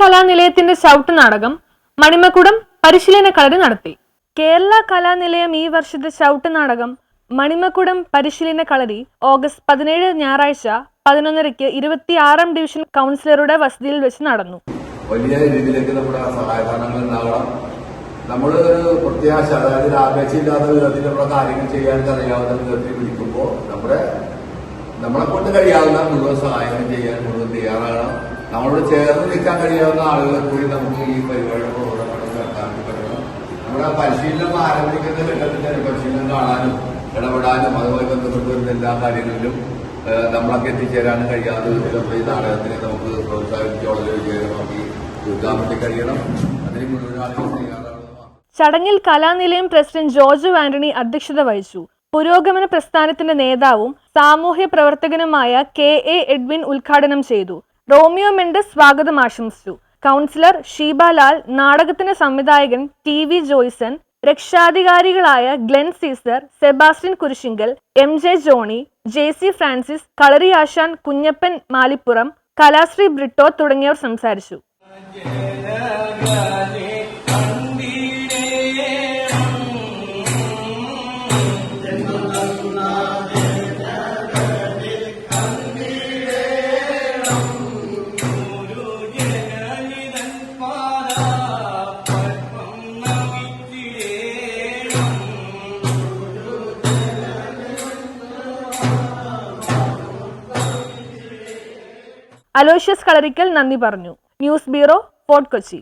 കലാനിലയത്തിന്റെ ഷൗട്ട് നാടകം മണിമക്കുടം പരിശീലന കളരി നടത്തി. കേരള കലാനിലയം ഈ വർഷത്തെ ഷൗട്ട് നാടകം മണിമക്കുടം പരിശീലന കളരി ഓഗസ്റ്റ് പതിനേഴ് ഞായറാഴ്ച പതിനൊന്നരയ്ക്ക് ഇരുപത്തിയാറാം ഡിവിഷൻ കൗൺസിലറുടെ വസതിയിൽ വെച്ച് നടന്നു. വലിയ രീതിയിലേക്ക് നമ്മുടെ സഹായധനങ്ങൾ ഉണ്ടാകണം നമ്മൾ ഒരു പ്രത്യാശ അതായത് ആപേക്ഷയില്ലാത്ത വിധത്തിൽ നമ്മുടെ കാര്യങ്ങൾ ചെയ്യാൻ അറിയാവുന്ന വിധത്തിൽ വിളിക്കുമ്പോൾ നമ്മുടെ നമ്മളെ കൊണ്ട് കഴിയാവുന്ന മുഴുവൻ സഹായങ്ങൾ ചെയ്യാൻ മുഴുവൻ തയ്യാറാകണം. നമ്മളോട് ചേർന്ന് നിൽക്കാൻ കഴിയാവുന്ന ആളുകളെ കൂടി നമുക്ക് ഈ പരിപാടിയുടെ പ്രോഗ്രാമുകൾ നടത്താൻ നമ്മുടെ പരിശീലനം ആരംഭിക്കുന്ന ഘട്ടത്തിൽ തന്നെ പരിശീലനം കാണാനും ഇടപെടാനും അതുമായി ബന്ധപ്പെട്ട് വരുന്ന എല്ലാ കാര്യങ്ങളിലും നമ്മളൊക്കെ എത്തിച്ചേരാനും കഴിയാത്ത വിധത്തിൽ ഈ നാടകത്തിനെ നമുക്ക് പ്രോത്സാഹിപ്പിച്ച് വളരെ വിജയകരമാക്കി തീർക്കാൻ വേണ്ടി കഴിയണം. അതിന് മുഴുവൻ ആളുകൾ ചടങ്ങിൽ കലാനിലയം പ്രസിഡന്റ് ജോർജ് ആന്റണി അധ്യക്ഷത വഹിച്ചു. പുരോഗമന പ്രസ്ഥാനത്തിന്റെ നേതാവും സാമൂഹ്യ പ്രവർത്തകനുമായ കെ എ എഡ്വിൻ ഉദ്ഘാടനം ചെയ്തു. റോമിയോ മെൻഡസ് സ്വാഗതം ആശംസിച്ചു. കൗൺസിലർ ഷീബാലാൽ നാടകത്തിന്റെ സംവിധായകൻ T V Joyson രക്ഷാധികാരികളായ Glen Caesar Sebastian Kurisingal M J Johnny J C Francis Kalari Asan Kunjappan Malippuram Kalasree Britto തുടങ്ങിയവർ സംസാരിച്ചു. അലോഷ്യസ് കളരിക്കൽ നന്ദി പറഞ്ഞു. News bureau Fort Kochi.